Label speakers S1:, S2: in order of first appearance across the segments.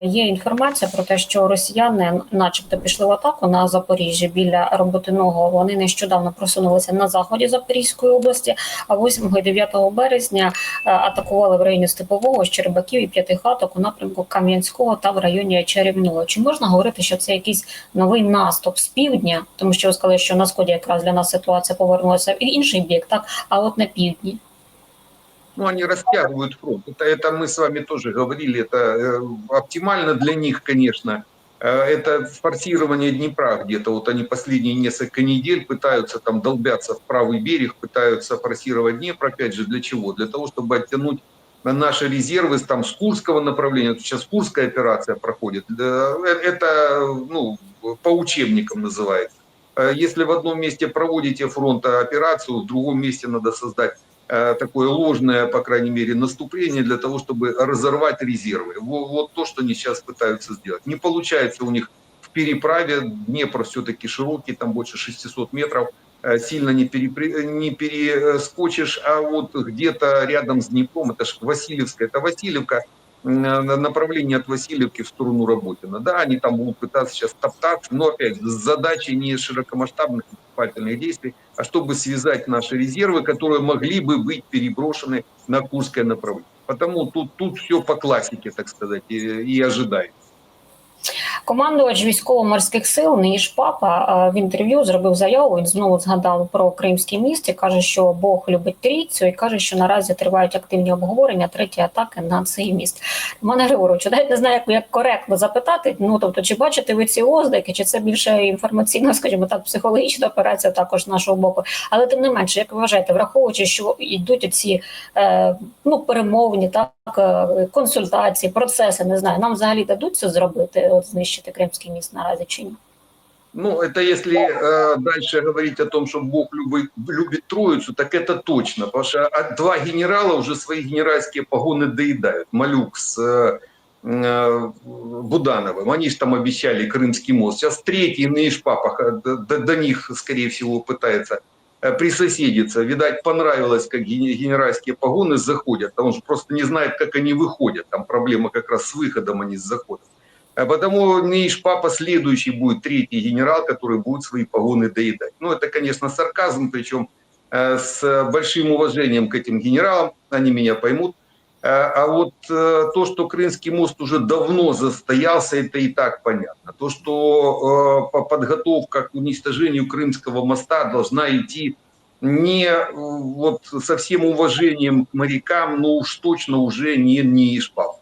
S1: Є інформація про те, що росіяни, начебто, пішли в атаку на Запоріжжя біля роботиного. Вони нещодавно просунулися на заході Запорізької області. А 8 і 9 березня е, атакували в районі Степового, Щербаків і П'ятихаток у напрямку Кам'янського та в районі Чарівного. Чи можна говорити, що це якийсь новий наступ з півдня? Тому що ви сказали, що на сході якраз для нас ситуація повернулася в інший бік, так а от на півдні.
S2: Ну, они растягивают фронт. Это, это мы с вами тоже говорили, это э, оптимально для них, конечно. Э, это форсирование Днепра где-то. Вот они последние несколько недель пытаются там долбятся в правый берег, пытаются форсировать Днепр. Опять же, для чего? Для того, чтобы оттянуть на наши резервы там с Курского направления. Сейчас Курская операция проходит. Э, Это ну, по учебникам называется. Если в одном месте проводите фронта операцию, в другом месте надо создать такое ложное, по крайней мере, наступление для того, чтобы разорвать резервы. Во- Вот, то, что они сейчас пытаются сделать. Не получается у них в переправе, Днепр все-таки широкий, там больше 600 метров, э, сильно не, перепри- не перескочишь, а вот где-то рядом с Днепром, это же Васильевская, это Васильевка, направление от Васильевки в сторону Работина. Да, они там будут пытаться сейчас топтаться, но опять с задачей не широкомасштабных наступательных действий, а чтобы связать наши резервы, которые могли бы быть переброшены на Курское направление. Потому тут, тут все по классике, так сказать, и, и ожидается.
S1: Командувач військово-морських сил Ніж Папа в інтерв'ю зробив заяву. Він знову згадав про Кримський міст і каже, що Бог любить трійцю, і каже, що наразі тривають активні обговорення треті атаки на цей міст. Пане Григоровичу, навіть не знаю, як, як коректно запитати. Ну тобто, чи бачите ви ці ознаки, чи це більше інформаційна, скажімо так, психологічна операція також нашого боку. Але тим не менше, як ви вважаєте, враховуючи, що йдуть ці е, ну перемовні, так е, консультації, процеси, не знаю, нам взагалі дадуть це зробити, от знищити Кримський міст наразі чи ні?
S2: Ну, это если э, дальше говорить о том, что Бог любит, любит Троицу, так это точно. Потому что а, два генерала уже свои генеральские погоны доедают. Малюк с э, э, Будановым. Они же там обещали Крымский мост. Сейчас третий Наиш Папа э, до, до- до них, скорее всего, пытается э, присоседиться. Видать, понравилось, как ген- генеральские погоны заходят. а Он же просто не знает, как они выходят. Там проблема как раз с выходом, а не с заходом. А Потому Ниш Папа следующий будет третий генерал, который будет свои погоны доедать. Ну, это, конечно, сарказм, причем э, с большим уважением к этим генералам, они меня поймут. Э, А вот э, то, что Крымский мост уже давно застоялся, это и так понятно. То, что по- подготовка к уничтожению Крымского моста должна идти не вот со всем уважением к морякам, но уж точно уже не, не Ишпав.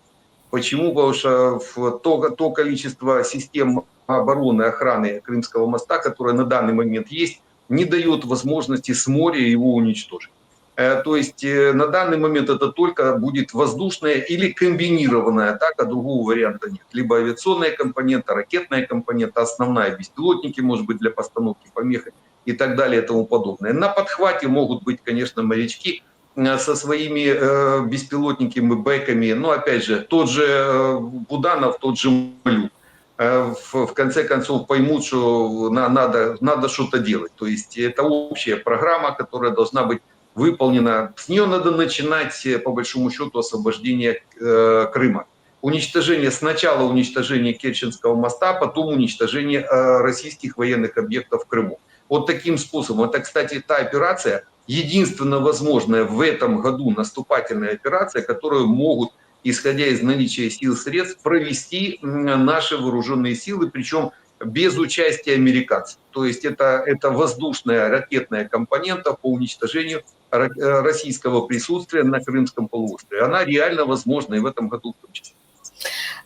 S2: Почему? Потому что то, то количество систем обороны охраны Крымского моста, которое на данный момент есть, не дает возможности с моря его уничтожить. Э, То есть э, на данный момент это только будет воздушная или комбинированная атака, другого варианта нет. Либо авиационная компонента, ракетная компонента, основная, беспилотники, может быть, для постановки помех и так далее и тому подобное. На подхвате могут быть, конечно, морячки, со своими э, беспилотниками, бэками. Но опять же, тот же э, Буданов, тот же Малюк э, в, в конце концов поймут, что на- надо, надо что-то делать. То есть это общая программа, которая должна быть выполнена. С нее надо начинать, э, по большому счету, освобождение э, Крыма. Уничтожение, сначала уничтожение Керченского моста, потом уничтожение э, российских военных объектов в Крыму. Вот таким способом. Это, кстати, та операция, единственно возможная в этом году наступательная операция, которую могут, исходя из наличия сил средств, провести наши вооруженные силы, причем без участия американцев. То есть это, это воздушная ракетная компонента по уничтожению э, российского присутствия на Крымском полуострове. Она реально возможна и в этом году в том числе.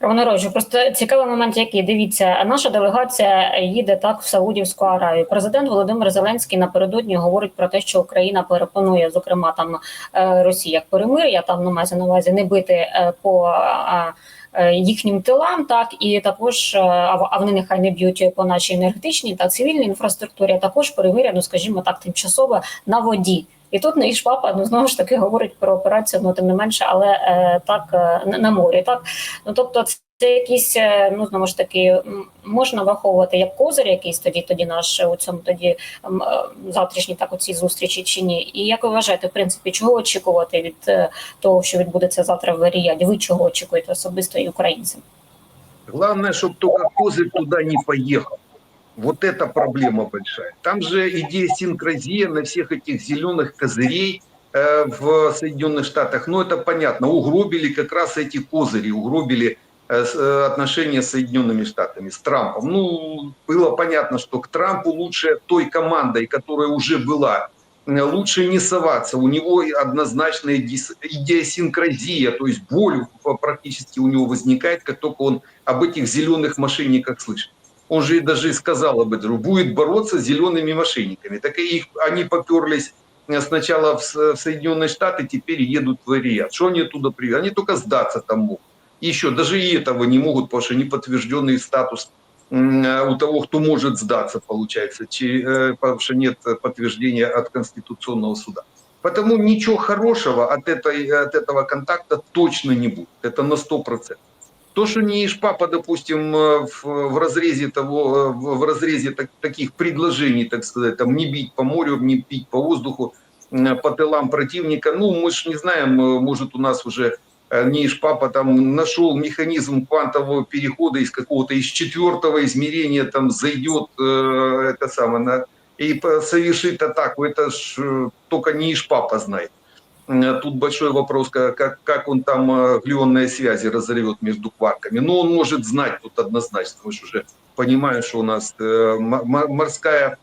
S1: Романе Рожу, просто цікавий момент, який дивіться, наша делегація їде так в Саудівську Аравію. Президент Володимир Зеленський напередодні говорить про те, що Україна перепонує, зокрема там е, Росія перемир'я, там ну, мається на увазі не бити е, по е, їхнім тилам, так і також а вони нехай не б'ють по нашій енергетичній та цивільній інфраструктурі, а також перемир'я, ну скажімо так, тимчасове на воді. І тут Наїш Папа ну знову ж таки говорить про операцію, ну тим не менше, але е, так е, на, морі. Так ну тобто, це якісь е, ну знову ж таки можна враховувати як козир, якийсь тоді тоді наш у цьому тоді е, завтрашній так у цій зустрічі чи ні. І як ви вважаєте, в принципі, чого очікувати від е, того, що відбудеться завтра в Ріяді? Ви чого очікуєте особисто і українцям?
S2: Главное, чтобы только Козырь туда не поехал. Вот это проблема большая. Там же идея синкразия на всех этих зеленых козырей э, в Соединенных Штатах. Ну, это понятно. Угробили как раз эти козыри, угробили э, э, отношения с Соединенными Штатами, с Трампом. Ну, было понятно, что к Трампу лучше той командой, которая уже была, лучше не соваться. У него однозначная идиосинкразия, то есть боль практически у него возникает, как только он об этих зеленых мошенниках слышит. Он же даже сказал об этом, будет бороться с зелеными мошенниками. Так и их, они поперлись э, сначала в, Соединенные Штаты, теперь едут в Риад. Что они оттуда приедут? Они только сдаться там могут. Еще, даже и этого не могут, потому что неподтвержденный статус э, у того, кто может сдаться, получается, э, потому что нет подтверждения от Конституционного суда. Потому ничего хорошего от, этой, от этого контакта точно не будет. Это на 100%. То, что не папа, допустим, э, в, в разрезе того, э, в в разрезе так- таких предложений, так сказать, там не бить по морю, не бить по воздуху, по тылам противника, ну, мы же не знаем, э, может, у нас уже не папа там нашел механизм квантового перехода из какого-то из четвертого измерения, там зайдет э, это самое, на, и совершит атаку. Это ж только не папа знает. Э, Тут большой вопрос, как, как, он там э, глионные связи разорвет между кварками. Но он может знать тут однозначно. Мы же уже понимаем, что у нас э, морская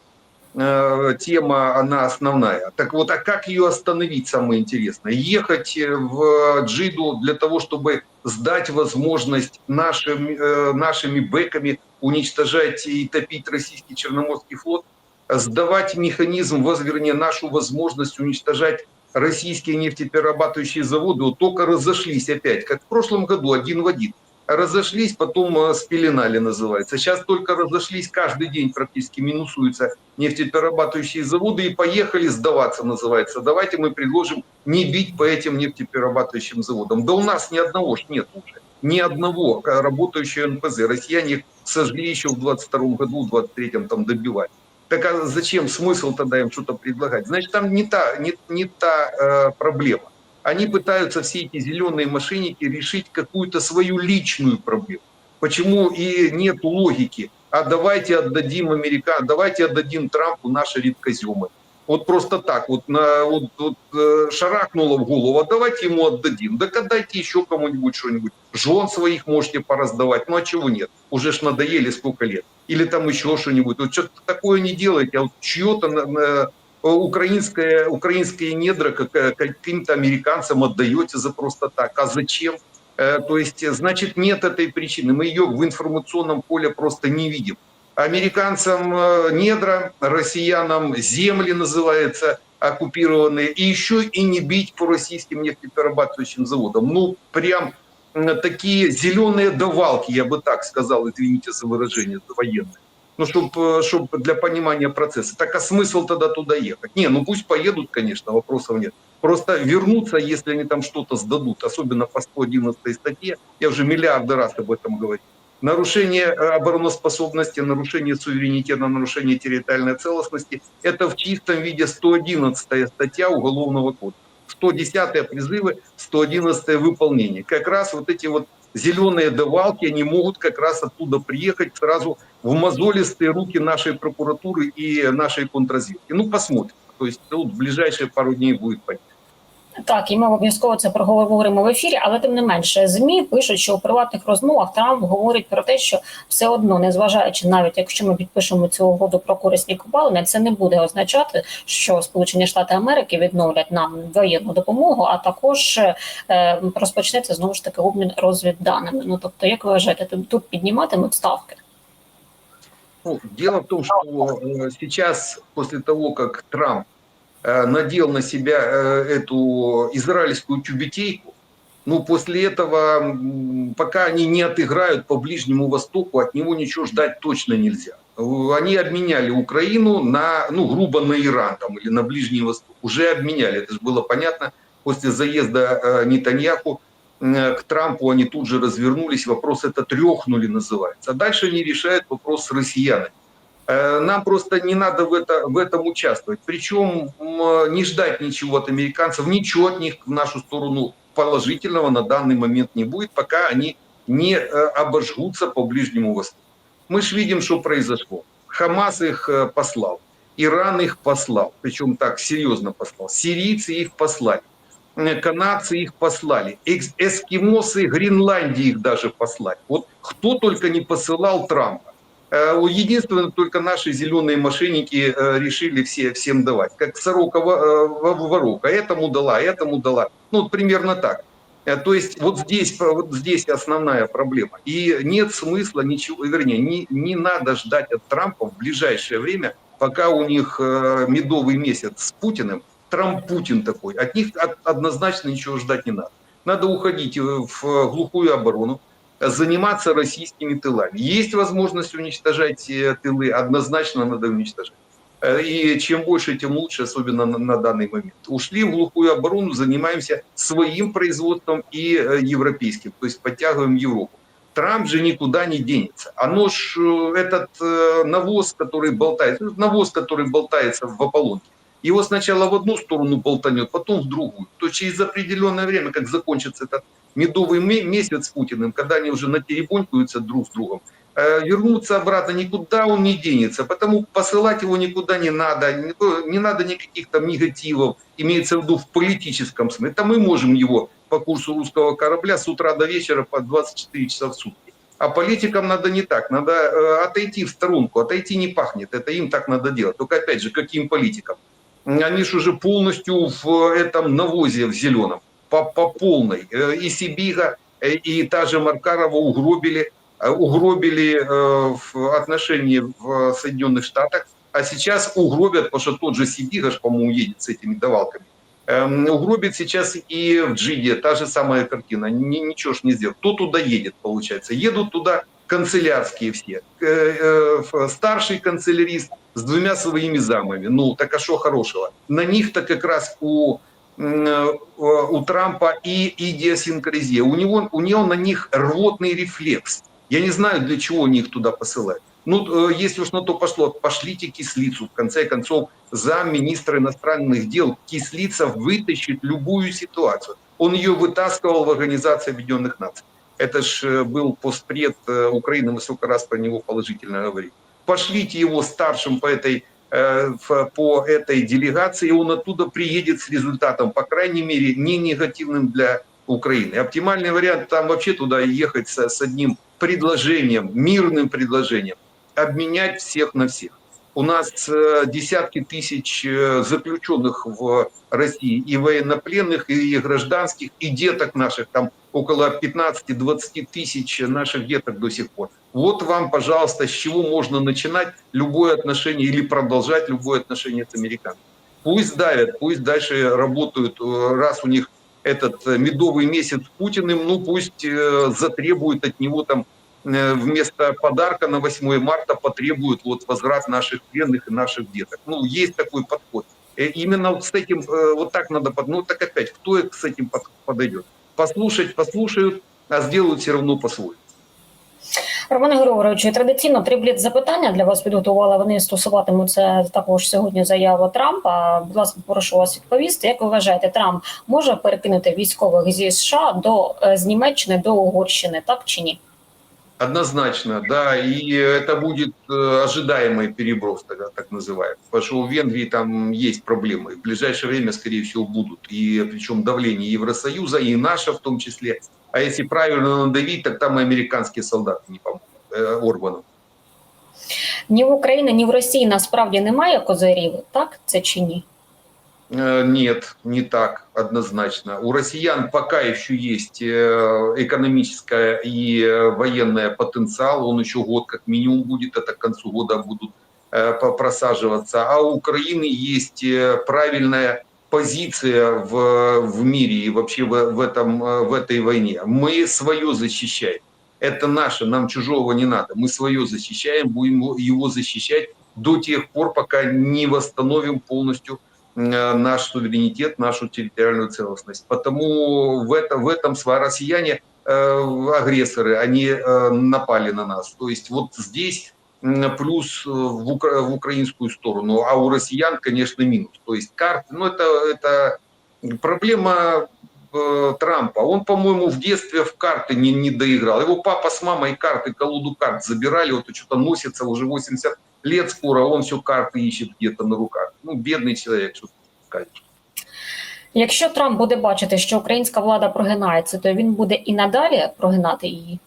S2: тема, она основная. Так вот, а как ее остановить, самое интересное? Ехать в Джиду для того, чтобы сдать возможность нашим, нашими бэками уничтожать и топить российский Черноморский флот? Сдавать механизм, вернее, нашу возможность уничтожать российские нефтеперерабатывающие заводы вот только разошлись опять, как в прошлом году, один в один. Разошлись, потом э, спеленали, называется. Сейчас только разошлись, каждый день практически минусуются нефтеперерабатывающие заводы и поехали сдаваться, называется. Давайте мы предложим не бить по этим нефтеперерабатывающим заводам. Да у нас ни одного ж нет уже. Ни одного э, работающего НПЗ. Россияне их сожгли еще в 22 году, в 23 там добивали. Так а зачем смысл тогда им что-то предлагать? Значит, там не та, не, не та э, проблема. Они пытаются, все эти зеленые мошенники, решить какую-то свою личную проблему. Почему и нет логики? А давайте отдадим Америка, давайте отдадим Трампу наши редкоземы. Вот просто так, вот, на, вот, вот э, шарахнуло в голову, а давайте ему отдадим. Да отдайте еще кому-нибудь что-нибудь. Жен своих можете пораздавать, ну а чего нет? Уже ж надоели сколько лет. Или там еще что-нибудь. Вот что-то такое не делайте, а вот чье-то на- на- украинское, украинские недра как- э, каким-то американцам отдаете за просто так. А зачем? Э, То есть, э, значит, нет этой причины. Мы ее в информационном поле просто не видим. Американцам э, недра, россиянам земли называется оккупированные, и еще и не бить по российским нефтеперерабатывающим заводам. Ну, прям такие зеленые давалки, я бы так сказал, извините за выражение военное. Ну, чтобы чтоб для понимания процесса. Так а смысл тогда туда ехать? Не, ну пусть поедут, конечно, вопросов нет. Просто вернуться, если они там что-то сдадут, особенно по 111 статье, я уже миллиарды раз об этом говорил. Нарушение э, обороноспособности, нарушение суверенитета, нарушение территориальной целостности – это в чистом виде 111 статья Уголовного кодекса. 110 призывы, 111 выполнение. Как раз вот эти вот зеленые давалки, они могут как раз оттуда приехать сразу в мозолистые руки нашей прокуратуры и нашей контрразведки. Ну, посмотрим. То есть тут в ближайшие пару дней будет понятно.
S1: Так, і ми обов'язково це проговоримо в ефірі, але тим не менше, змі пишуть, що у приватних розмовах Трамп говорить про те, що все одно, незважаючи навіть якщо ми підпишемо цю угоду про корисні копалини, це не буде означати, що Сполучені Штати Америки відновлять нам воєнну допомогу, а також е, розпочнеться знову ж таки обмін розвідданими. Ну тобто, як ви вважаєте, тут- підніматимуть ставки?
S2: Ну, дело в том, что э, сейчас, после того, как Трамп надел на себя э, эту израильскую тюбетейку, ну, после этого, пока они не отыграют по Ближнему Востоку, от него ничего ждать точно нельзя. Э, Они обменяли Украину на, ну, грубо на Иран там, или на Ближний Восток. Уже обменяли, это же было понятно после заезда э, Нетаньяху э, к Трампу они тут же развернулись, вопрос это трехнули называется. А дальше они решают вопрос с россиянами. Э, Нам просто не надо в, это, в этом участвовать. Причем не ждать ничего от американцев, ничего от них в нашу сторону положительного на данный момент не будет, пока они не э, обожгутся по Ближнему Востоку. Мы же видим, что произошло. Хамас их э, послал, Иран их послал, причем так серьезно послал, сирийцы их послали, канадцы их послали, эскимосы Гренландии их даже послали. Вот кто только не посылал Трампа. Э, Единственное, только наши зеленые мошенники э, решили все, всем давать. Как сорока э, во- воровка. Этому дала, этому дала. Ну, вот примерно так. То есть вот здесь, вот здесь основная проблема. И нет смысла ничего, вернее, не, не надо ждать от Трампа в ближайшее время, пока у них медовый месяц с Путиным, Трамп-Путин такой. От них однозначно ничего ждать не надо. Надо уходить в глухую оборону, заниматься российскими тылами. Есть возможность уничтожать э, тылы, однозначно надо уничтожать. Э, И чем больше, тем лучше, особенно на, данный момент. Ушли в глухую оборону, занимаемся своим производством и э, европейским, то есть подтягиваем Европу. Трамп же никуда не денется. Оно ж, этот навоз, который болтается, ну, навоз, который болтается в Аполлонке, его сначала в одну сторону болтанет, потом в другую. То через определенное время, как закончится этот медовый ме- месяц с Путиным, когда они уже натеребонькаются друг с другом, э, вернуться обратно никуда он не денется, потому посылать его никуда не надо, не, надо никаких там негативов, имеется в виду в политическом смысле. Это мы можем его по курсу русского корабля с утра до вечера по 24 часа в сутки. А политикам надо не так, надо э, отойти в сторонку, отойти не пахнет, это им так надо делать. Только опять же, каким политикам? Они же уже полностью в этом навозе в зеленом, по, по полной. Э, И Сибига, э, и та же Маркарова угробили, э, угробили в отношении в Соединенных Штатах, а сейчас угробят, потому что тот же Сибига, по-моему, едет с этими давалками. Эм, Угробит сейчас и в Джиде, та же самая картина, Ни- ничего ж не сделать. Кто туда едет, получается? Едут туда канцелярские все. Старший канцелярист с двумя своими замами. Ну, так а что хорошего? На них-то как раз у, у Трампа и идиосинкразия. У него, у него на них рвотный рефлекс. Я не знаю, для чего они их туда посылают. Ну, э, если уж на то пошло, пошлите кислицу. В конце концов, замминистра иностранных дел кислица вытащит любую ситуацию. Он ее вытаскивал в Организации Объединенных Наций. Это ж э, был постпред э, Украины, мы сколько раз про него положительно говорили. Пошлите его старшим по этой, э, по этой делегации, он оттуда приедет с результатом, по крайней мере, не негативным для Украины. Оптимальный вариант там вообще туда ехать с, с одним предложением, мирным предложением, обменять всех на всех. У нас э, десятки тысяч э, заключенных в России, и военнопленных, и гражданских, и деток наших, там около 15-20 тысяч наших деток до сих пор. Вот вам, пожалуйста, с чего можно начинать любое отношение или продолжать любое отношение с американцами. Пусть давят, пусть дальше работают, э, раз у них этот э, медовый месяц с Путиным, ну пусть э, затребуют от него там э, вместо подарка на 8 марта потребуют вот возврат наших пленных и наших деток. Ну, есть такой подход. Э, Именно вот с этим, э, вот так надо, под- ну так опять, кто с этим под- подойдет? Послушать, послушают, а сделают все равно по-своему.
S1: Романе Григоровичу, традиційно три бліц запитання для вас підготувала. Вони стосуватимуться також сьогодні заяви Трампа. Будь ласка, прошу вас відповісти. Як ви вважаєте, Трамп може перекинути військових зі США до е, з Німеччини до Угорщини, так чи ні?
S2: Однозначно, да, и это будет э, ожидаемый переброс, тогда так называемый. Потому что у Венгрии там есть проблемы. В ближайшее время, скорее всего, будут. И причем давление Евросоюза, и наше в том числе. А если правильно надавить, так там и американские солдаты не помогут э, Орбану.
S1: Ні в Україні, ні в Росії насправді немає козирів, так це чи ні?
S2: Э, Нет, не так однозначно. У россиян пока еще есть э, экономическая и э, военная потенциал. Он еще год как минимум будет, это к концу года будут э, по- просаживаться. А у Украины есть э, правильная позиция в, в мире и вообще в, в, этом, э, в этой войне. Мы свое защищаем. Это наше, нам чужого не надо. Мы свое защищаем, будем его- защищать до тех пор, пока не восстановим полностью э, наш суверенитет, нашу территориальную целостность. Потому в, это, в этом россияне э, агрессоры, они напали на нас. То есть вот здесь плюс э, в, укра- в украинскую сторону, а у россиян, конечно, минус. То есть карты, ну это, это проблема э, Трампа. Он, по-моему, в детстве в карты не, не доиграл. Его папа с мамой карты, колоду карт забирали, вот и что-то носится уже 80 лет скоро, а он все карты ищет где-то на руках. Ну, бедный человек, что сказать.
S1: Якщо Трамп буде бачити, що українська влада прогинається, то він буде і надалі прогинати її.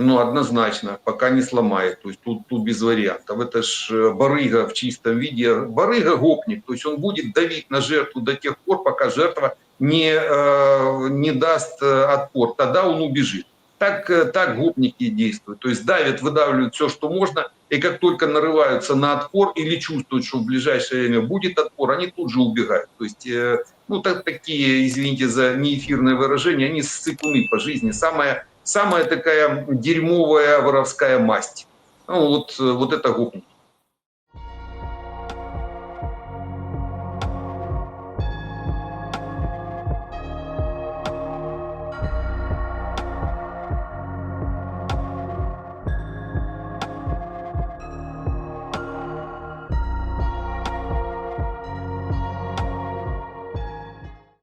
S2: Ну, однозначно, пока не сломает. То есть тут, тут без вариантов. Это ж э, барыга в чистом виде. Барыга гопник. То есть он будет давить на жертву до тех пор, пока жертва не, э, не даст э, отпор. Тогда он убежит. Так, э, так гопники действуют. То есть давят, выдавливают все, что можно. И как только нарываются на отпор или чувствуют, что в ближайшее время будет отпор, они тут же убегают. То есть, э, ну, так, такие, извините за неэфирное выражение, они сцеплены по жизни. Самое самая такая дерьмовая воровская масть. Ну, вот, э, вот это гопники.